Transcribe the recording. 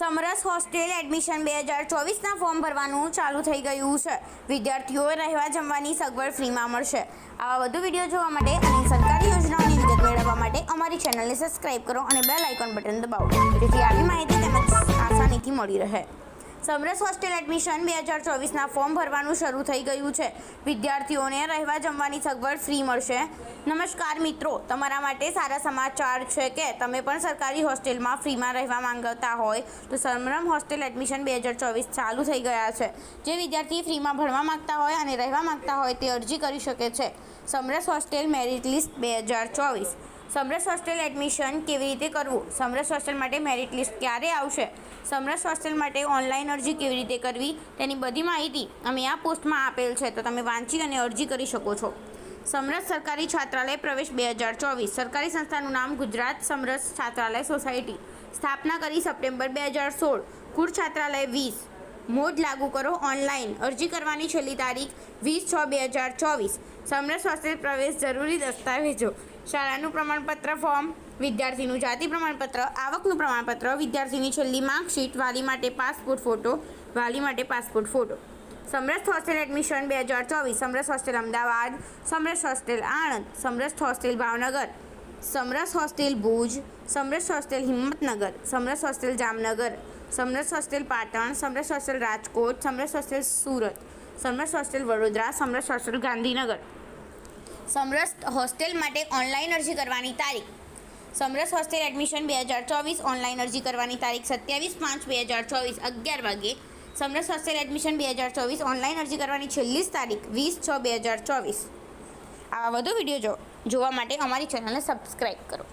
સમરસ hostel admission બે હજાર ચોવીસના ફોર્મ ભરવાનું ચાલુ થઈ ગયું છે. વિદ્યાર્થીઓએ રહેવા જમવાની સગવડ ફ્રીમાં મળશે. આવા વધુ વીડિયો જોવા માટે અને સરકારી યોજનાઓની વિગત મેળવવા માટે અમારી ચેનલને સબસ્ક્રાઇબ કરો અને બેલ આઇકોન બટન દબાવો. જેથી આવી માહિતી તેમજ આસાનીથી મળી રહે. સમરસ હોસ્ટેલ એડમિશન બે હજાર ચોવીસના ફોર્મ ભરવાનું શરૂ થઈ ગયું છે. વિદ્યાર્થીઓને રહેવા જમવાની સગવડ ફ્રી મળશે. નમસ્કાર મિત્રો, તમારા માટે સારા સમાચાર છે કે તમે પણ સરકારી હોસ્ટેલમાં ફ્રીમાં રહેવા માંગતા હોય તો સમરમ હોસ્ટેલ એડમિશન બે હજાર ચોવીસ ચાલુ થઈ ગયા છે. જે વિદ્યાર્થી ફ્રીમાં ભણવા માંગતા હોય અને રહેવા માંગતા હોય તે અરજી કરી શકે છે. સમરસ હોસ્ટેલ મેરિટ લિસ્ટ બે હજાર ચોવીસ. સમરસ હોસ્ટેલ એડમિશન કેવી રીતે કરવું? સમરસ હોસ્ટેલ માટે મેરિટ લિસ્ટ ક્યારે આવશે? સમરસ હોસ્ટેલ માટે ઓનલાઈન અરજી કેવી રીતે કરવી? તેની બધી માહિતી અમે આ પોસ્ટમાં આપેલ છે, તો તમે વાંચી અને અરજી કરી શકો છો. સમરસ સરકારી છાત્રાલય પ્રવેશ બે હજાર ચોવીસ. સરકારી સંસ્થાનું નામ ગુજરાત સમરસ છાત્રાલય સોસાયટી. સ્થાપના કરી સપ્ટેમ્બર બે હજાર સોળ. કુળ છાત્રાલય વીસ. મોડ લાગુ કરો ઓનલાઈન અરજી કરવાની છેલ્લી તારીખ વીસ છ બે હજાર ચોવીસ. સમરસ હોસ્ટેલ પ્રવેશ જરૂરી દસ્તાવેજો. શાળાનું પ્રમાણપત્ર ફોર્મ વિદ્યાર્થીનું જાતિ પ્રમાણપત્ર આવકનું પ્રમાણપત્ર વિદ્યાર્થીની છેલ્લી માર્કશીટ વાલી માટે પાસપોર્ટ ફોટો વાલી માટે passport photo Samras hostel admission બે હજાર ચોવીસ Samras hostel Ahmedabad Samras hostel Anand Samras hostel Bhavnagar Samras hostel Bhuj Samras hostel Himmatnagar Samras hostel Jamnagar Samras hostel Patan Samras hostel Rajkot Samras hostel Surat Samras hostel Vadodara Samras hostel Gandhinagar Samras hostel માટે online અરજી કરવાની તારીખ. સમરસ hostel admission બે હજાર ચોવીસ, online અરજી કરવાની તારીખ સત્યાવીસ પાંચ બે હજાર ચોવીસ, અગિયાર વાગે. સમરસ હોસ્ટેલ એડમિશન બે હજાર ચોવીસ, ઓનલાઈન અરજી કરવાની છેલ્લી તારીખ વીસ છ બે હજાર ચોવીસ. આવા વધુ વીડિયો જોવા માટે અમારી ચેનલને સબસ્ક્રાઈબ કરો.